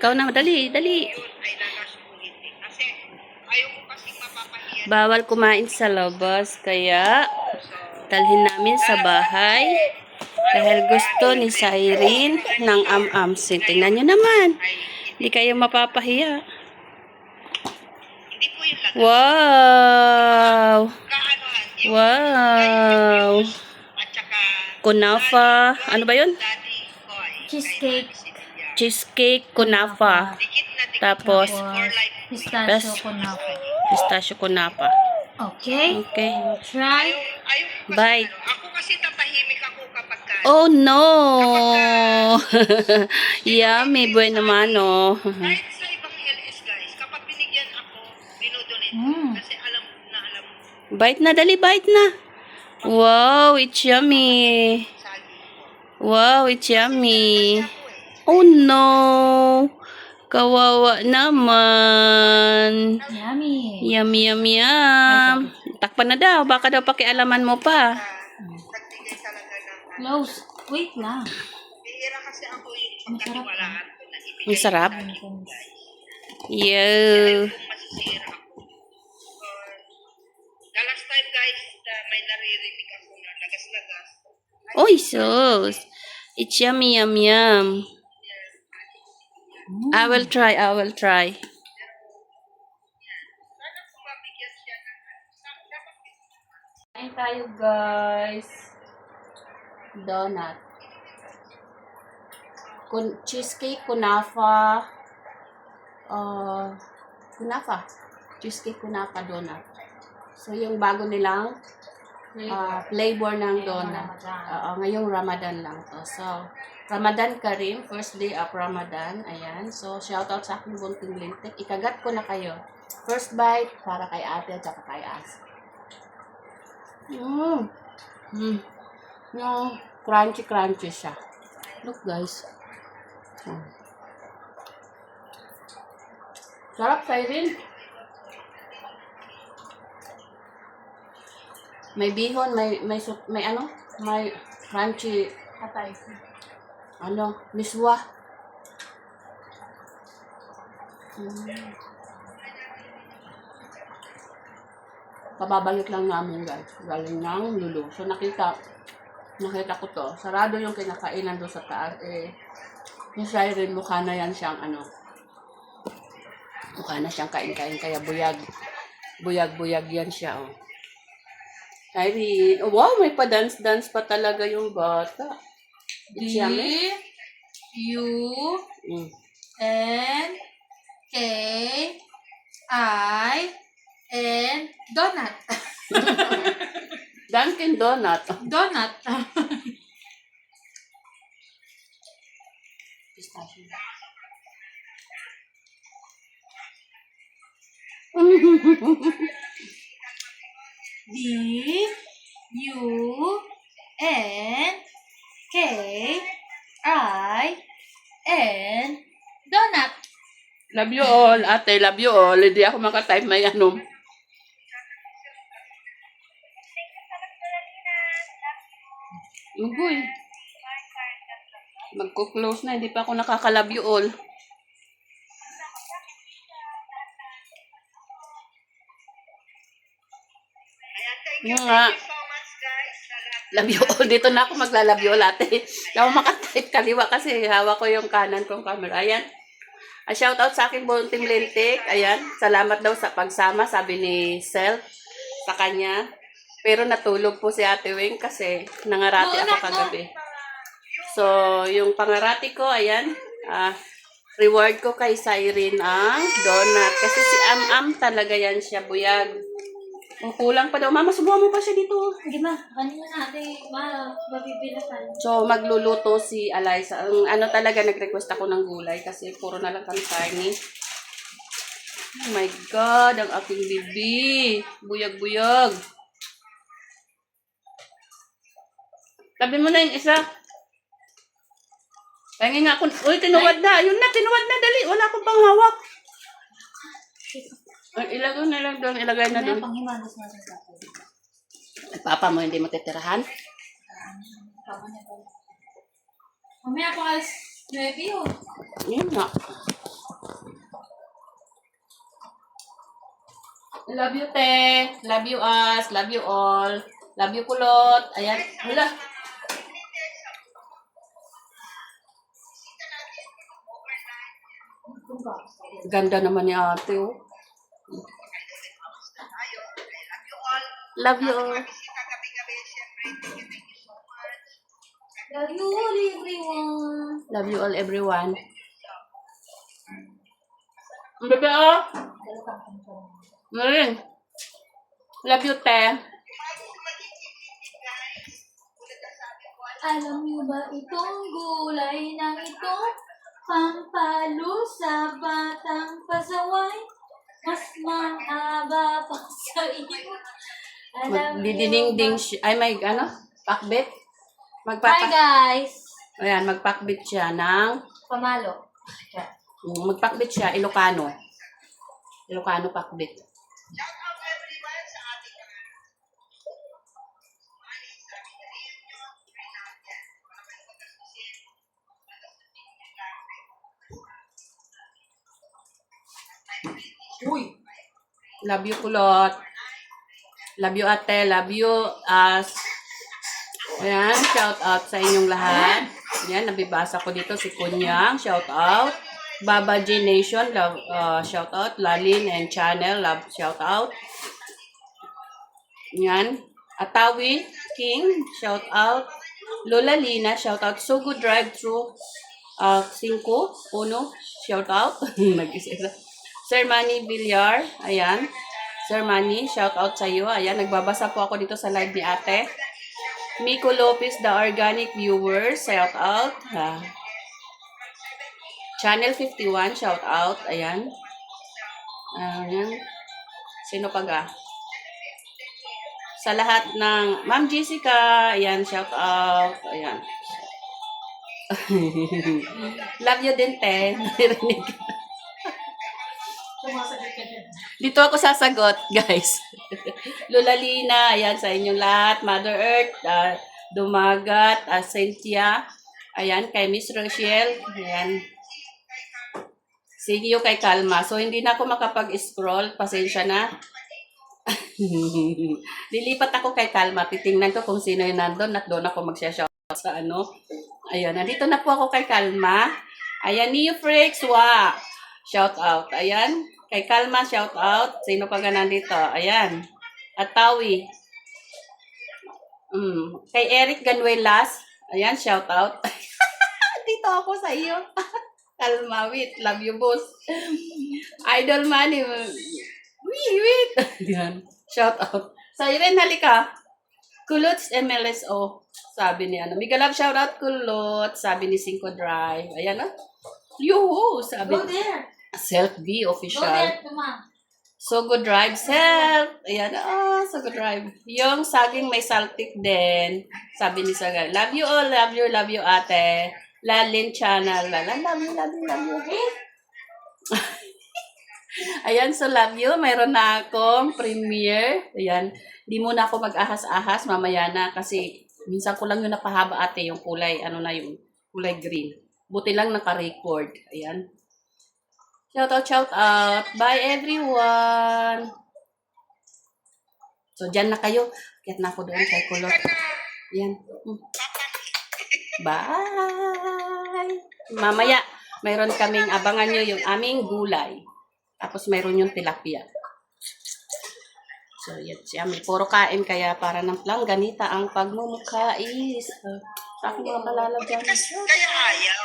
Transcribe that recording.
ikaw na, dali, dali. Bawal kumain sa labas, kaya dalhin namin sa bahay. Dahil gusto ni Cyrene ng am-amsin. Tingnan nyo naman. Hindi kayo mapapahiya. Wow! Wow! Kunafa. Ano ba yun? Cheesecake. Cheesecake kunafa. Tapos, Pistachio po. pistachio kunafa. Okay. Okay. Try. Bite. ano, ako kasi tatahimik ako kapag ka Oh no! Yummy, bueno mano. kahit sa ibang LS guys, kapag binigyan ako, dinodonate ko. Mm. Kasi alam na alam Bite na, dali, bite na. Wow, it's yummy. Wow, it's yummy. Oh no! Kawawa naman. Yummy. Yum, yum, yum. Takpan na daw. Baka daw pakialaman mo pa. Nagbigay talaga ng. Close. Wait lang. Bihira kasi ako yung pagkatiwalaan ko na ibigay Ang sarap. Yo. Kung masisira ako. The last time guys, na may naririnig ako na lagas-lagas. Oy, sus. It's yummy, yum, yum. I will try, I will try. Kain tayo, guys. Donut. Kun cheesecake, kunafa. Uh, kunafa. Cheesecake, kunafa, donut. So, yung bago nilang uh, flavor ng donut. Oo, ngayong Ramadan lang to. So, Ramadan Karim, first day of Ramadan. Ayan. So, shoutout sa aking bunting lintik. Ikagat ko na kayo. First bite para kay ate at saka kay as. Mmm. Mmm. Yung crunchy crunchy siya. Look guys. Mm. Sarap Cyrene. May bihon, may may may ano? May crunchy Patay. Ano, miswa. Mm. Kababalik lang namin guys. Galing ng lulu. So nakita, nakita ko to. Sarado yung kinakainan doon sa taas. Eh, yung siren, mukha na yan siyang ano. Mukha na siyang kain-kain. Kaya buyag. Buyag-buyag yan siya. Oh. Irene, oh, wow, may pa-dance-dance pa talaga yung bata. D U Mm. N K I N donut. Dunkin' Donut. donut. Pistachio. D U N K I N donut. Love you all. Ate, love you all. Hindi ako makatype may ano. Ugoy. Magko-close na. Hindi pa ako nakaka-love you all. Ayan, thank you, Yung nga. Love you all. Dito na ako magla-love you all, ate. Hindi ako makatype kaliwa kasi hawak ko yung kanan kong camera. Ayan. A shoutout sa aking buong team Lintik. Ayan. Salamat daw sa pagsama, sabi ni Sel sa kanya. Pero natulog po si Ate Wing kasi nangarati ako kagabi. So, yung pangarati ko, ayan, ah, reward ko kay Cyrene ang donut. Kasi si Am-Am talaga yan siya, buyag. Ang kulang pa daw. Mama, subuhan mo pa siya dito. Sige ma, kanina natin ma, mabibilasan. So, magluluto si Eliza. Ang ano talaga, nag-request ako ng gulay kasi puro na lang kami karne. Oh my God, ang aking bibi. Buyag-buyag. Tabi mo na yung isa. Pahingin nga ako. Uy, tinuwad na. Yun na, tinuwad na. Dali. Wala akong panghawak. Ay, ilagay na lang doon. Ilagay na Ano doon. yung panghimagas natin sa? Ay, Papa mo hindi matitirahan. Mamaya pa alas 9 yun. Yun nga. Love you, te. Love you, us. Love you all. Love you, kulot. Ayan. Hala. Ganda naman ni ate, oh. Tayo. I love you all. Love you all. Love you all, everyone. Love you all, everyone. Ang Bebe, oh. Marin. Love you, te. Alam niyo ba itong gulay ng ito? Pampalo sa batang pasaway. Mas mahaba pa sa iyo. Ba? siya. Ay, may ano? Pakbit? Hi guys! Ayan, magpakbit siya ng... Pamalo. Mm, Magpakbit siya, Ilocano. Ilocano pakbit. Uy! Love you, kulot. Love you, ate. Love you, as. Ayan, shout out sa inyong lahat. Ayan, nabibasa ko dito si Kunyang. Shout out. Baba G Nation, love, uh, shout out. Lalin and Channel, love, shout out. Yan. Atawi King, shout out. Lola Lina, shout out. So good drive through. Uh, Cinco, Uno, shout out. Nag-isa. Sir Manny Villar, ayan. Sir Manny, shout out sa iyo. Ayan, nagbabasa po ako dito sa live ni ate. Miko Lopez, the organic viewers, shout out. Ha. Channel 51, shout out. Ayan. Ayan. Sino pa ga? Sa lahat ng Ma'am Jessica, ayan, shout out. Ayan. Love you din, te. Narinig. Dito ako sasagot, guys. Lola Lina, ayan sa inyong lahat. Mother Earth, ah, Dumagat, uh, Cynthia, ayan, kay Miss Rochelle, ayan. Sige kay Kalma. So, hindi na ako makapag-scroll. Pasensya na. Lilipat ako kay Kalma. Titingnan ko kung sino yung nandun at doon ako magsha-shout sa ano. Ayan, nandito na po ako kay Kalma. Ayan, Neo Freaks, wa. Shout out. Ayan, kay Kalma, shout out. Sino pa ga nandito? Ayan. At Tawi. Mm. Kay Eric Ganuelas. Ayan, shout out. Dito ako sa iyo. Kalma, wait. Love you, boss. Idol money. Wait, wait. Yan. Shout out. Sa rin, halika. Kulots MLSO. Sabi ni ano. Mega love shout out Kulots. Sabi ni Cinco Drive. Ayan ah. Yuhu. Sabi. Go there. Self Go official. So good drive self. Ayan. Ah, so good drive. Yung saging may saltik din. Sabi ni Saga. Love you all. Love you. Love you ate. Lalin channel. Lala. Love you. Love you. Love you. Ayan, so love you. Mayroon na akong premiere. Ayan. Di muna ako mag-ahas-ahas. Mamaya na kasi minsan ko lang yung napahaba ate yung kulay. Ano na yung kulay green. Buti lang naka-record. Ayan. Shout out, shout out. Bye everyone. So, dyan na kayo. Kaya na ako doon kay Kulot. Ayan. Hmm. Bye! Mamaya, mayroon kaming abangan nyo yung aming gulay. Tapos mayroon yung tilapia. So, yan siya. May puro kain kaya para ng langganita ang pagmumukais. Uh, sa aking mga kalala dyan. Kaya ayaw.